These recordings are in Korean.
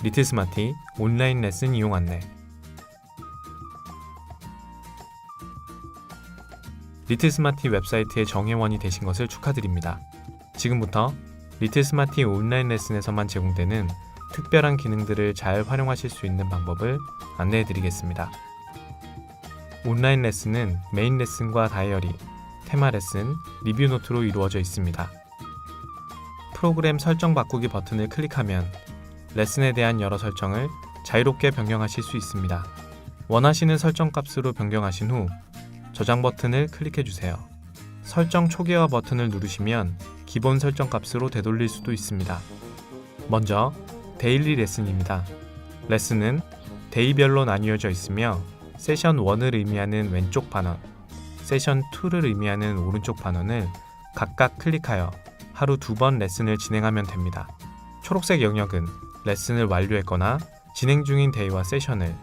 리틀 스마티 온라인 레슨 이용 안내 리틀 스마티 웹사이트의 정회원이 되신 것을 축하드립니다. 지금부터 리틀 스마티 온라인 레슨에서만 제공되는 특별한 기능들을 잘 활용하실 수 있는 방법을 안내해 드리겠습니다. 온라인 레슨은 메인 레슨과 다이어리, 테마 레슨, 리뷰 노트로 이루어져 있습니다. 프로그램 설정 바꾸기 버튼을 클릭하면 레슨에 대한 여러 설정을 자유롭게 변경하실 수 있습니다. 원하시는 설정 값으로 변경하신 후 저장 버튼을 클릭해 주세요. 설정 초기화 버튼을 누르시면 기본 설정 값으로 되돌릴 수도 있습니다. 먼저 데일리 레슨입니다. 레슨은 데이별로 나뉘어져 있으며 세션 1을 의미하는 왼쪽 반원, 세션 2를 의미하는 오른쪽 반원을 각각 클릭하여 하루 두 번 레슨을 진행하면 됩니다. 초록색 영역은 레슨을 완료했거나 진행 중인 데이와 세션을,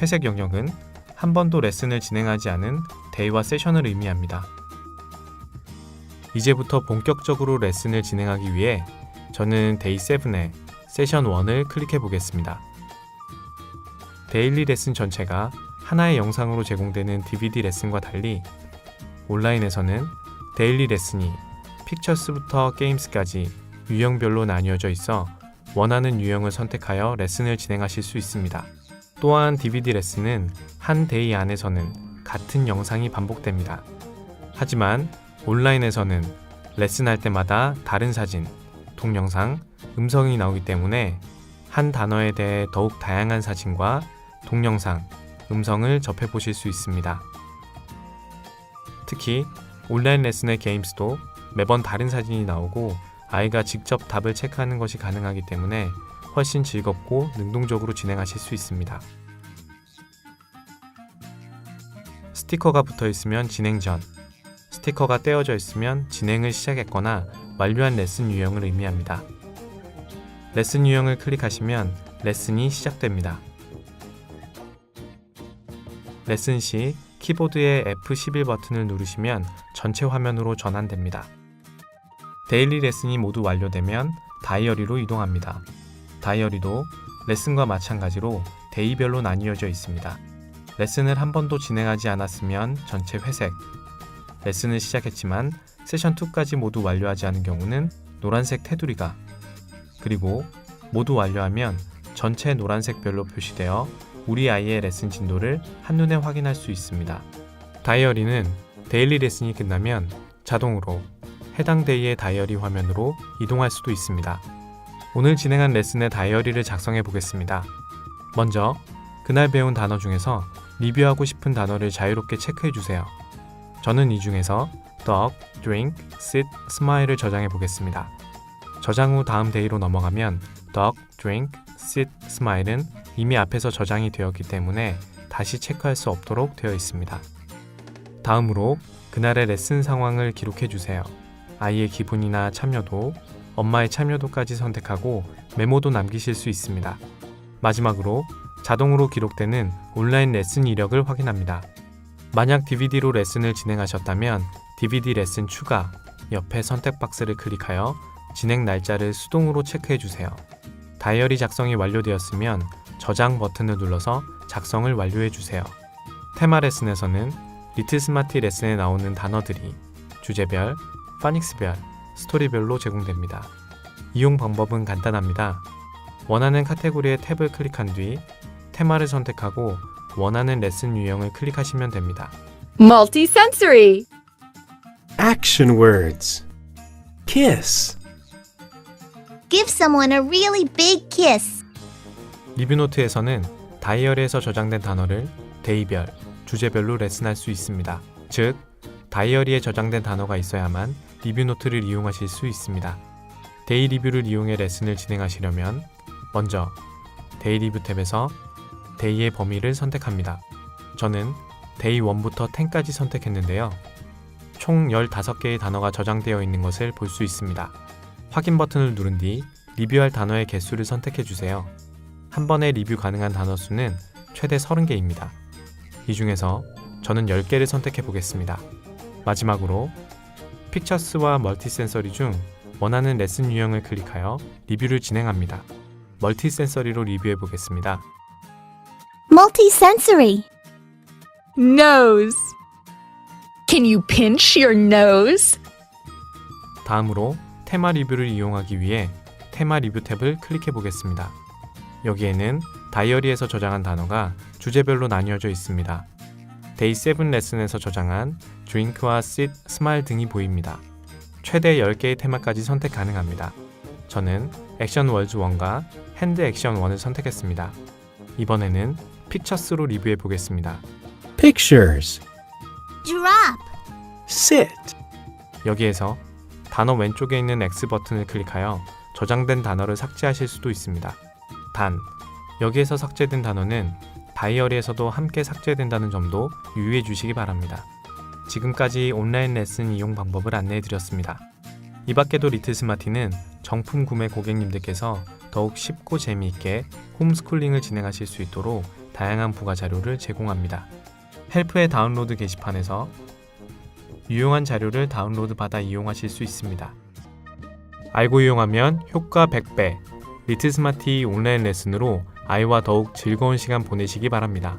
회색 영역은 한 번도 레슨을 진행하지 않은 데이와 세션을 의미합니다. 이제부터 본격적으로 레슨을 진행하기 위해 저는 데이 7에 세션 1을 클릭해 보겠습니다. 데일리 레슨 전체가 하나의 영상으로 제공되는 DVD 레슨과 달리 온라인에서는 데일리 레슨이 픽처스부터 게임스까지 유형별로 나뉘어져 있어 원하는 유형을 선택하여 레슨을 진행하실 수 있습니다. 또한 DVD 레슨은 한 데이 안에서는 같은 영상이 반복됩니다. 하지만 온라인에서는 레슨할 때마다 다른 사진, 동영상, 음성이 나오기 때문에 한 단어에 대해 더욱 다양한 사진과 동영상, 음성을 접해 보실 수 있습니다. 특히 온라인 레슨의 게임스도 매번 다른 사진이 나오고 아이가 직접 답을 체크하는 것이 가능하기 때문에 훨씬 즐겁고 능동적으로 진행하실 수 있습니다. 스티커가 붙어 있으면 진행 전, 스티커가 떼어져 있으면 진행을 시작했거나 완료한 레슨 유형을 의미합니다. 레슨 유형을 클릭하시면 레슨이 시작됩니다. 레슨 시 키보드의 F11 버튼을 누르시면 전체 화면으로 전환됩니다. 데일리 레슨이 모두 완료되면 다이어리로 이동합니다. 다이어리도 레슨과 마찬가지로 데이별로 나뉘어져 있습니다. 레슨을 한 번도 진행하지 않았으면 전체 회색, 레슨을 시작했지만 세션 2까지 모두 완료하지 않은 경우는 노란색 테두리가, 그리고 모두 완료하면 전체 노란색 별로 표시되어 우리 아이의 레슨 진도를 한눈에 확인할 수 있습니다. 다이어리는 데일리 레슨이 끝나면 자동으로 해당 데이의 다이어리 화면으로 이동할 수도 있습니다. 오늘 진행한 레슨의 다이어리를 작성해 보겠습니다. 먼저 그날 배운 단어 중에서 리뷰하고 싶은 단어를 자유롭게 체크해 주세요. 저는 이 중에서 dog, drink, sit, smile을 저장해 보겠습니다. 저장 후 다음 데이로 넘어가면 dog, drink, sit, smile은 이미 앞에서 저장이 되었기 때문에 다시 체크할 수 없도록 되어 있습니다. 다음으로 그날의 레슨 상황을 기록해 주세요. 아이의 기분이나 참여도, 엄마의 참여도까지 선택하고 메모도 남기실 수 있습니다. 마지막으로 자동으로 기록되는 온라인 레슨 이력을 확인합니다. 만약 DVD로 레슨을 진행하셨다면 DVD 레슨 추가 옆에 선택 박스를 클릭하여 진행 날짜를 수동으로 체크해 주세요. 다이어리 작성이 완료되었으면 저장 버튼을 눌러서 작성을 완료해 주세요. 테마 레슨에서는 리틀 스마티 레슨에 나오는 단어들이 주제별, 파닉스별, 스토리별로 제공됩니다. 이용 방법은 간단합니다. 원하는 카테고리의 탭을 클릭한 뒤 테마를 선택하고 원하는 레슨 유형을 클릭하시면 됩니다. Multisensory. Action words. Kiss. Give someone a really big kiss. 리뷰노트에서는 다이어리에서 저장된 단어를 데이별, 주제별로 레슨할 수 있습니다. 즉, 다이어리에 저장된 단어가 있어야만 리뷰노트를 이용하실 수 있습니다. 데이 리뷰를 이용해 레슨을 진행하시려면 먼저 데이 리뷰 탭에서 데이의 범위를 선택합니다. 저는 데이 1부터 10까지 선택했는데요. 총 15개의 단어가 저장되어 있는 것을 볼 수 있습니다. 확인 버튼을 누른 뒤 리뷰할 단어의 개수를 선택해 주세요. 한 번에 리뷰 가능한 단어 수는 최대 30개입니다. 이 중에서 저는 10개를 선택해 보겠습니다. 마지막으로 픽처스와 멀티센서리 중 원하는 레슨 유형을 클릭하여 리뷰를 진행합니다. 멀티센서리로 리뷰해 보겠습니다. Multisensory. Nose. Can you pinch your nose? 다음으로 테마 리뷰를 이용하기 위해 테마 리뷰 탭을 클릭해 보겠습니다. 여기에는 다이어리에서 저장한 단어가 주제별로 나뉘어져 있습니다. 데이 7 레슨에서 저장한 drink와 sit, smile 등이 보입니다. 최대 10개의 테마까지 선택 가능합니다. 저는 액션 월즈 1과 핸드 액션 1을 선택했습니다. 이번에는 픽처스로 리뷰해 보겠습니다. Pictures. Drop. Sit. 여기에서 단어 왼쪽에 있는 X 버튼을 클릭하여 저장된 단어를 삭제하실 수도 있습니다. 단, 여기에서 삭제된 단어는 다이어리에서도 함께 삭제된다는 점도 유의해 주시기 바랍니다. 지금까지 온라인 레슨 이용 방법을 안내해 드렸습니다. 이 밖에도 리틀 스마티는 정품 구매 고객님들께서 더욱 쉽고 재미있게 홈스쿨링을 진행하실 수 있도록 다양한 부가 자료를 제공합니다. 헬프의 다운로드 게시판에서 유용한 자료를 다운로드 받아 이용하실 수 있습니다. 알고 이용하면 효과 100배. 리틀 스마티 온라인 레슨으로 아이와 더욱 즐거운 시간 보내시기 바랍니다.